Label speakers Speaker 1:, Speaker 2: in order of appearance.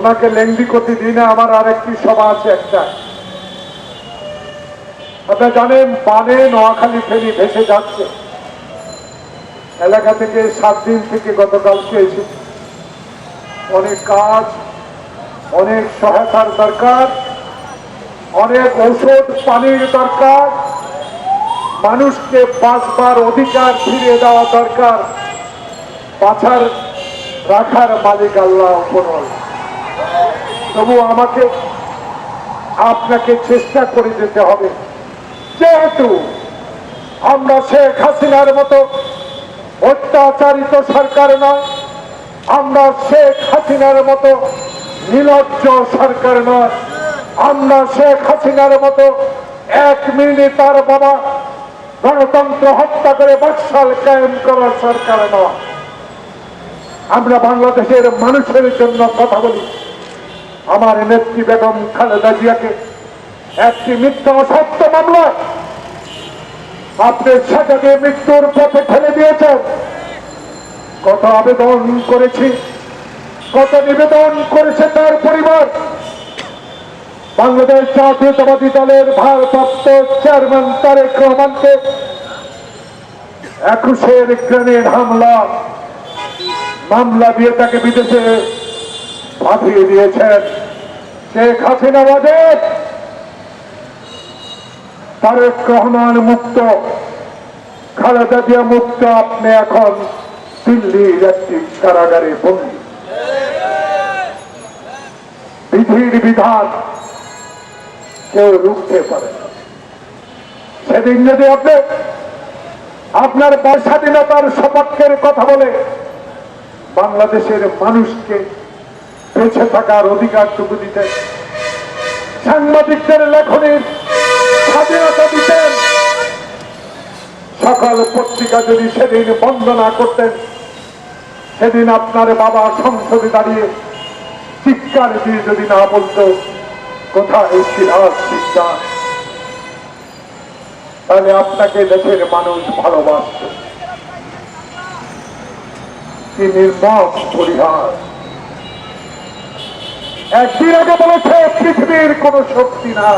Speaker 1: ওনাকে লেংদি করতে দিই না আমার আরেকটি সভা আছে একটা। আপনারা জানেন, বানে নোয়াখালী ফেরি ভেসে যাচ্ছে। এলাকা থেকে সাত দিন থেকে গতকালকে এসেছি। অনেক কাজ, অনেক সহায়তার দরকার, অনেক ঔষধ, পানির দরকার, মানুষকে বাঁচবার অধিকার ফিরিয়ে দেওয়া দরকার। বাছার রাখার মালিক আল্লাহ উপরওয়ালা। তবু আমাকে আপনাকে চেষ্টা করে যেতে হবে। যেহেতু আমরা শেখ হাসিনার মতো অত্যাচারিত সরকার নয়, আমরা শেখ হাসিনার মতো নির্লজ্জ সরকার নয়, আমরা শেখ হাসিনার মতো এক মিনিটে তার বাবা গণতন্ত্র হত্যা করে বাকশাল কায়েম করার সরকার নয়। আমরা বাংলাদেশের মানুষের জন্য কথা বলি। আমার নেত্রী বেগম খালেদা জিয়াকে একটি মিথ্যা সত্য মামলায় আপনি সাজাকে মৃত্যুর পথে ঠেলে দিয়েছেন। কত আবেদন করেছি, কত নিবেদন করেছে তার পরিবার। বাংলাদেশ জাতীয়তাবাদী দলের ভারপ্রাপ্ত চেয়ারম্যান তারেক রহমানকে একুশের গ্রেনেড হামলা, মামলা দিয়ে তাকে বিদেশে পাঠিয়ে দিয়েছেন। শেখ হাসিনা বাজেট। তারেক রহমান মুক্ত, খালেদা জিয়া মুক্ত, আপনি এখন দিল্লির একটি কারাগারে বন্দী। বিধির বিধান কেউ রুখতে পারে সেদিন যদি আপনি আপনার স্বাধীনতার সপক্ষের কথা বলে বাংলাদেশের মানুষকে বেঁচে থাকার অধিকারটুকু দিতেন। সাংবাদিকদের লেখনের স্বাধীনতা দিতেন। সকল পত্রিকা যদি সেদিন বন্ধ না করতেন, সেদিন আপনার বাবা সংসদে দাঁড়িয়ে চিৎকার দিয়ে যদি না বলতো, কোথায় ইতিহাস বিজ্ঞান তাহলে আপনাকে দেশের মানুষ ভালোবাসত। কি নির্মম পরিহার। একদিন আগে বলেছে পৃথিবীর কোন শক্তি না